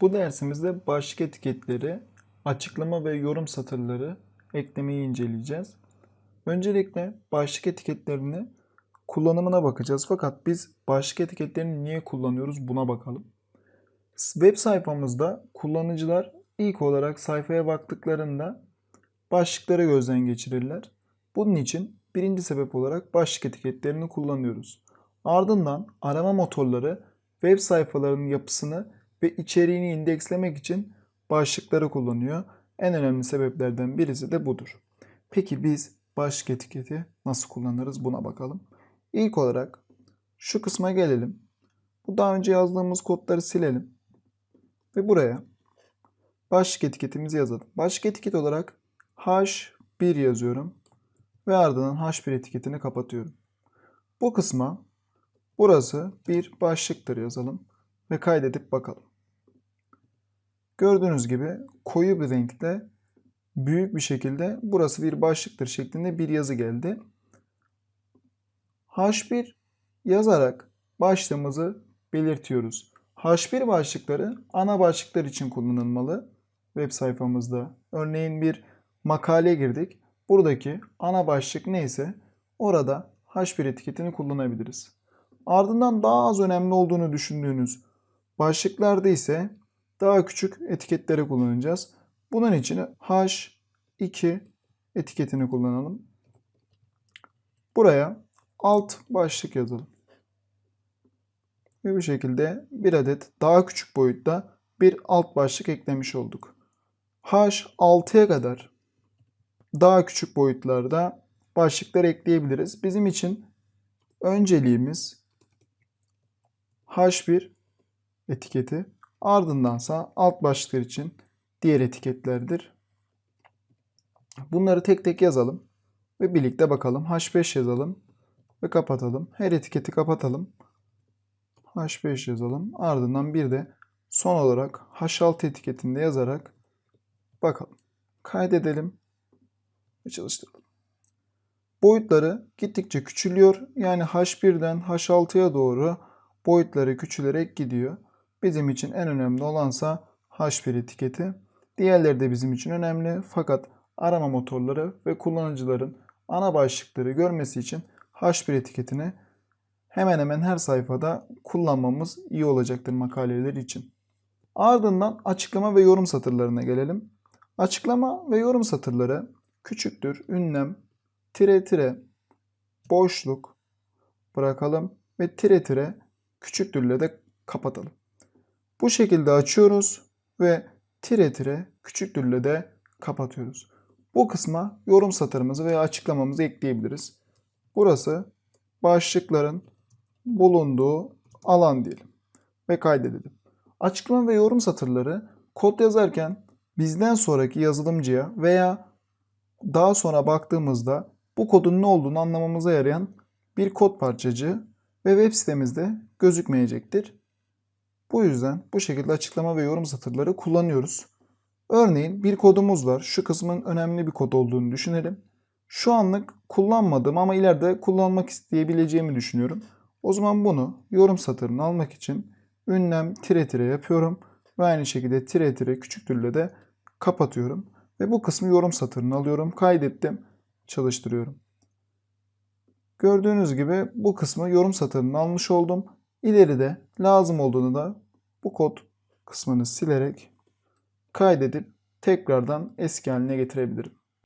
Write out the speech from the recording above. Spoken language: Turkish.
Bu dersimizde başlık etiketleri, açıklama ve yorum satırları eklemeyi inceleyeceğiz. Öncelikle başlık etiketlerini kullanımına bakacağız. Fakat biz başlık etiketlerini niye kullanıyoruz buna bakalım. Web sayfamızda kullanıcılar ilk olarak sayfaya baktıklarında başlıkları gözden geçirirler. Bunun için birinci sebep olarak başlık etiketlerini kullanıyoruz. Ardından arama motorları web sayfalarının yapısını ve içeriğini indekslemek için başlıkları kullanıyor. En önemli sebeplerden birisi de budur. Peki biz başlık etiketi nasıl kullanırız buna bakalım. İlk olarak şu kısma gelelim. Bu daha önce yazdığımız kodları silelim. Ve buraya başlık etiketimizi yazalım. Başlık etiket olarak H1 yazıyorum. Ve ardından H1 etiketini kapatıyorum. Bu kısma burası bir başlıktır yazalım. Ve kaydedip bakalım. Gördüğünüz gibi koyu bir renkte büyük bir şekilde burası bir başlıktır şeklinde bir yazı geldi. H1 yazarak başlığımızı belirtiyoruz. H1 başlıkları ana başlıklar için kullanılmalı web sayfamızda. Örneğin bir makale girdik. Buradaki ana başlık neyse orada H1 etiketini kullanabiliriz. Ardından daha az önemli olduğunu düşündüğünüz başlıklarda ise daha küçük etiketleri kullanacağız. Bunun için H2 etiketini kullanalım. Buraya alt başlık yazalım. Ve bu şekilde bir adet daha küçük boyutta bir alt başlık eklemiş olduk. H6'ya kadar daha küçük boyutlarda başlıklar ekleyebiliriz. Bizim için önceliğimiz H1 etiketi ardındansa alt başlıklar için diğer etiketlerdir. Bunları tek tek yazalım ve birlikte bakalım. H5 yazalım ve kapatalım. Her etiketi kapatalım. H5 yazalım. Ardından bir de son olarak H6 etiketinde yazarak bakalım. Kaydedelim ve çalıştıralım. Boyutları gittikçe küçülüyor. Yani H1'den H6'ya doğru boyutları küçülerek gidiyor. Bizim için en önemli olansa H1 etiketi. Diğerleri de bizim için önemli fakat arama motorları ve kullanıcıların ana başlıkları görmesi için H1 etiketini hemen hemen her sayfada kullanmamız iyi olacaktır makaleler için. Ardından açıklama ve yorum satırlarına gelelim. Açıklama ve yorum satırları küçüktür, ünlem, tire tire, boşluk bırakalım ve tire tire küçüktürle de kapatalım. Bu şekilde açıyoruz ve tire tire küçüktürle de kapatıyoruz. Bu kısma yorum satırımızı veya açıklamamızı ekleyebiliriz. Burası başlıkların bulunduğu alan diyelim ve kaydedelim. Açıklama ve yorum satırları kod yazarken bizden sonraki yazılımcıya veya daha sonra baktığımızda bu kodun ne olduğunu anlamamıza yarayan bir kod parçacığı ve web sitemizde gözükmeyecektir. Bu yüzden bu şekilde açıklama ve yorum satırları kullanıyoruz. Örneğin bir kodumuz var. Şu kısmın önemli bir kod olduğunu düşünelim. Şu anlık kullanmadım ama ileride kullanmak isteyebileceğimi düşünüyorum. O zaman bunu yorum satırını almak için ünlem tire tire yapıyorum. Ve aynı şekilde tire tire küçüktürle de kapatıyorum. Ve bu kısmı yorum satırını alıyorum. Kaydettim. Çalıştırıyorum. Gördüğünüz gibi bu kısmı yorum satırını almış oldum. İleride lazım olduğunu da bu kod kısmını silerek kaydedip tekrardan eski haline getirebilirim.